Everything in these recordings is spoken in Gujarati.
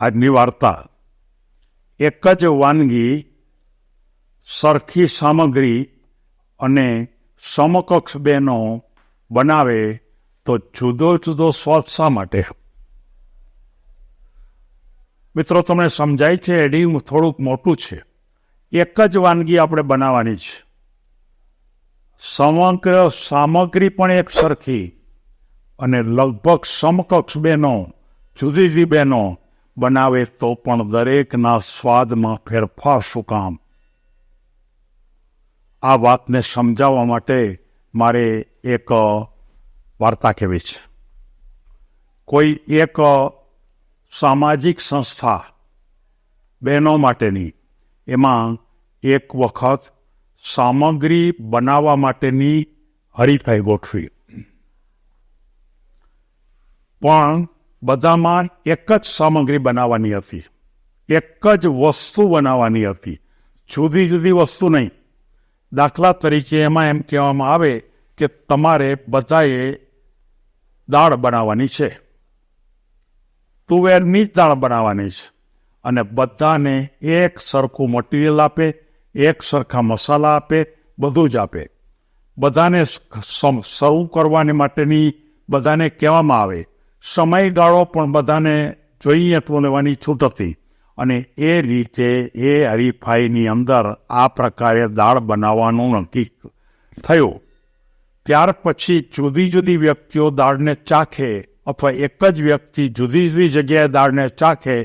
આજની વાર્તા. એક જ વાનગી, સરખી સામગ્રી અને સમકક્ષ બેનો બનાવે તો જુદો જુદો સ્વાદ શા માટે? મિત્રો, તમને સમજાય છે એડિંગ થોડુંક મોટું છે. એક જ વાનગી આપણે બનાવવાની છે. સમગ્ર સામગ્રી પણ એક સરખી અને લગભગ સમકક્ષ બેનો, જુદી જુદી બેનો બનાવે તો પણ દરેકના સ્વાદમાં ફેરફાર શું કામ. આ વાતને સમજાવવા માટે મારે એક વાર્તા કહેવી છે. કોઈ એક સામાજિક સંસ્થા બહેનો માટેની, એમાં એક વખત સામગ્રી બનાવવા માટેની હરીફાઈ ગોઠવી. પણ બધામાં એક જ સામગ્રી બનાવવાની હતી. એક જ વસ્તુ બનાવવાની હતી. જુદી જુદી વસ્તુ નહીં. દાખલા તરીકે એમાં એમ કહેવામાં આવે કે તમારે બધાએ દાળ બનાવવાની છે. તુવેરની જ દાળ બનાવવાની છે. અને બધાને એક સરખું મટીરિયલ આપે, એક સરખા મસાલા આપે, બધું જ આપે. બધાને સર્વ કરવાની માટેની બધાને કહેવામાં આવે સમયગાળો પણ બધાને જોઈએ તો લેવાની છૂટ હતી. અને એ રીતે એ હરીફાઈની અંદર આ પ્રકારે દાળ બનાવવાનું નક્કી થયું. ત્યાર પછી જુદી જુદી વ્યક્તિઓ દાળને ચાખે અથવા એક જ વ્યક્તિ જુદી જુદી જગ્યાએ દાળને ચાખે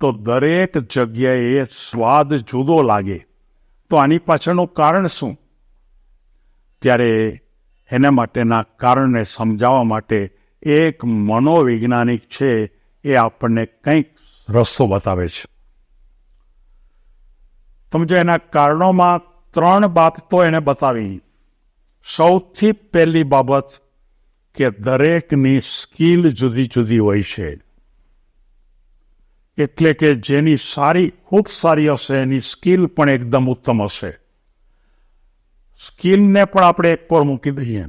તો દરેક જગ્યાએ સ્વાદ જુદો લાગે. તો આની પાછળનું કારણ શું? ત્યારે એના માટેના કારણને સમજાવવા માટે એક મનોવૈજ્ઞાનિક છે એ આપણને કંઈક રસ્તો બતાવે છે. સમજો એના કારણોમાં ત્રણ બાબતો એને બતાવી. સૌથી પહેલી બાબત કે દરેકની સ્કિલ જુદી જુદી હોય છે. એટલે કે જેની સારી, ખૂબ સારી હશે, એની સ્કિલ પણ એકદમ ઉત્તમ હશે. સ્કિલને પણ આપણે એક પર મૂકી દઈએ.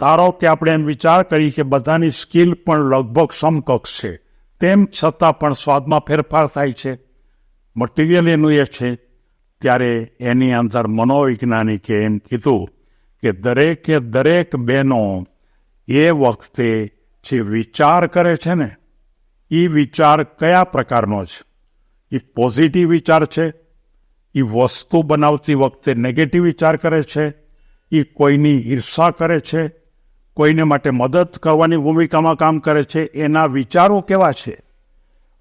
ધારો કે આપણે એમ વિચાર કરી કે બધાની સ્કિલ પણ લગભગ સમકક્ષ છે. તેમ છતાં પણ સ્વાદમાં ફેરફાર થાય છે. મટીરિયલ એનું એ છે. ત્યારે એની અંદર મનોવૈજ્ઞાનિકે એમ કીધું કે દરેકે દરેક બહેનો એ વખતે જે વિચાર કરે છે ને એ વિચાર કયા પ્રકારનો છે? એ પોઝિટિવ વિચાર છે? એ વસ્તુ બનાવતી વખતે નેગેટિવ વિચાર કરે છે? એ કોઈની ઈર્ષા કરે છે? કોઈને માટે મદદ કરવાની ભૂમિકામાં કામ કરે છે, એના વિચારો કેવા છે?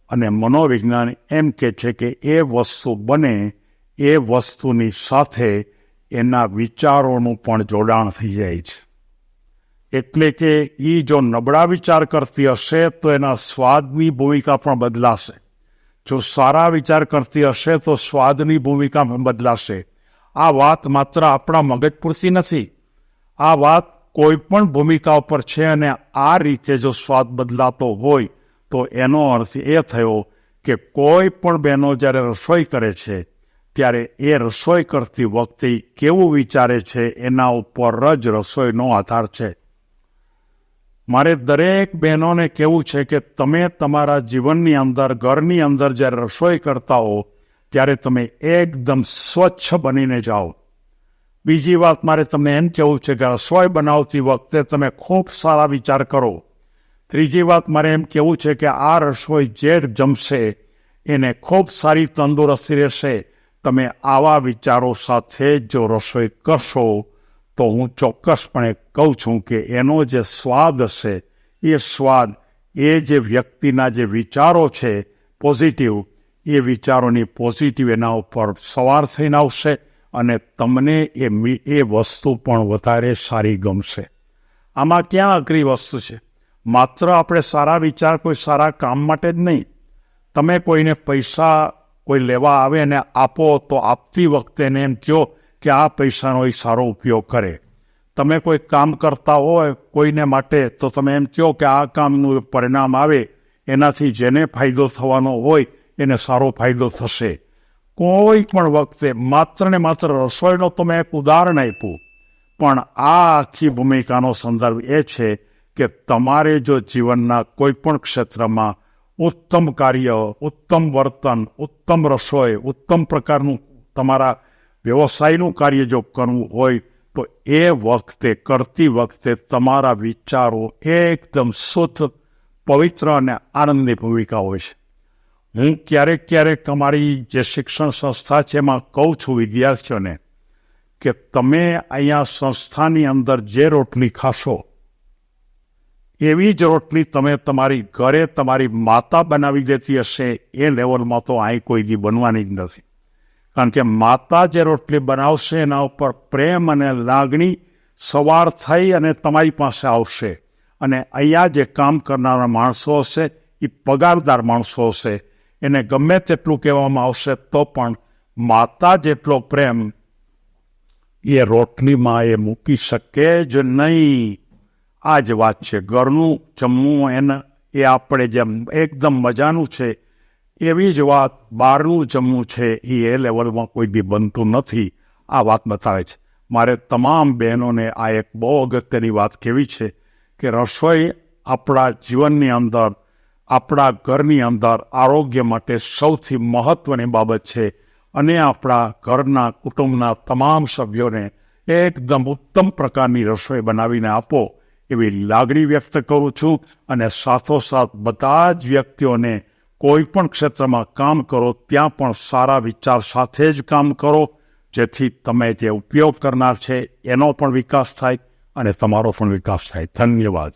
અને મનોવિજ્ઞાન એમ કે છે કે એ વસ્તુ બને, એ વસ્તુની સાથે એના વિચારોનું પણ જોડાણ થઈ જાય છે. એટલે કે એ જો નબળા વિચાર કરતી હશે, તો એના સ્વાદની ભૂમિકા પણ બદલાશે. જો સારા વિચાર કરતી હશે, તો સ્વાદની ભૂમિકા પણ બદલાશે. આ વાત માત્ર આપણા મગજ પૂરતી નથી. આ વાત કોઈ પણ ભૂમિકા ઉપર છે અને આ રીતે જો સ્વાદ બદલાતો હોય, તો એનો અર્થ એ થયો કે કોઈ પણ બહેનો જ્યારે રસોઈ કરે છે, ત્યારે એ રસોઈ કરતી વખતે કેવું વિચારે છે એના ઉપર જ રસોઈનો આધાર છે. મારે દરેક બહેનોને કહેવું છે કે તમે તમારા જીવનની અંદર, ઘરની અંદર જ્યારે રસોઈ કરતા હો, ત્યારે તમે એકદમ સ્વચ્છ બનીને જાઓ. બીજી વાત મારે તમને એમ કહેવું છે કે રસોઈ બનાવતી વખતે તમે ખૂબ સારા વિચાર કરો. ત્રીજી વાત મારે એમ કહેવું છે કે આ રસોઈ જે જમશે, એને ખૂબ સારી તંદુરસ્તી રહેશે. તમે આવા વિચારો સાથે જો રસોઈ કરશો, તો હું ચોક્કસપણે કહું છું કે એનો જે સ્વાદ હશે, એ સ્વાદ, એ જે વ્યક્તિના જે વિચારો છે, પોઝિટિવ, એ વિચારોની પોઝિટિવ એના ઉપર સવાર થઈને આવશે. અને તમને એ એ વસ્તુ પણ વધારે સારી ગમશે. આમાં ક્યાં અઘરી વસ્તુ છે? માત્ર આપણે સારા વિચાર કોઈ સારા કામ માટે જ નહીં. તમે કોઈને પૈસા કોઈ લેવા આવે અને આપો તો આપતી વખતે એને એમ કહો કે આ પૈસાનો એ સારો ઉપયોગ કરે. તમે કોઈ કામ કરતા હોય કોઈને માટે તો તમે એમ કહો કે આ કામનું પરિણામ આવે. એનાથી જેને ફાયદો થવાનો હોય એને સારો ફાયદો થશે. કોઈ પણ વખતે માત્ર ને માત્ર રસોઈનો તો મેં એક ઉદાહરણ આપ્યું. પણ આ આખી ભૂમિકાનો સંદર્ભ એ છે કે તમારે જો જીવનના કોઈ પણ ક્ષેત્રમાં ઉત્તમ કાર્ય, ઉત્તમ વર્તન, ઉત્તમ રસોઈ, ઉત્તમ પ્રકારનું તમારા વ્યવસાયનું કાર્ય જો કરવું હોય, તો એ વખતે, કરતી વખતે તમારા વિચારો એકદમ શુદ્ધ, પવિત્ર અને આનંદની ભૂમિકા હોય છે. હું ક્યારેક ક્યારેક અમારી જે શિક્ષણ સંસ્થા છે એમાં કહું છું વિદ્યાર્થીઓને કે તમે અહીંયા સંસ્થાની અંદર જે રોટલી ખાશો, એવી જ રોટલી તમે તમારી ઘરે તમારી માતા બનાવી દેતી હશે, એ લેવલમાં તો અહીં કોઈ દી બનવાની જ નથી. કારણ કે માતા જે રોટલી બનાવશે એના ઉપર પ્રેમ અને લાગણી સવાર થઈ અને તમારી પાસે આવશે. અને અહીંયા જે કામ કરનારા માણસો હશે, એ પગારદાર માણસો હશે એને ગમે તેટલું કહેવામાં આવશે તો પણ માતા જેટલો પ્રેમ એ રોટલીમાં એ મૂકી શકે જ નહીં. આ જ વાત છે. ઘરનું જમવું એને એ આપણે જેમ એકદમ મજાનું છે એવી જ વાત બહારનું જમવું છે એ એ લેવલમાં કોઈ બી બનતું નથી. આ વાત બતાવે છે. મારે તમામ બહેનોને આ એક બહુ અગત્યની વાત કેવી છે કે રસોઈ આપણા જીવનની અંદર આપણા ઘરની અંદર આરોગ્ય માટે સૌથી મહત્ત્વની બાબત છે અને આપણા ઘરના કુટુંબના તમામ સભ્યોને એકદમ ઉત્તમ પ્રકારની રસોઈ બનાવીને આપો એવી લાગણી વ્યક્ત કરું છું અને સાથોસાથ બધા જ વ્યક્તિઓને કોઈ પણ ક્ષેત્રમાં કામ કરો ત્યાં પણ સારા વિચાર સાથે જ કામ કરો, જેથી તમે જે ઉપયોગ કરનાર છે એનો પણ વિકાસ થાય અને તમારો પણ વિકાસ થાય. ધન્યવાદ.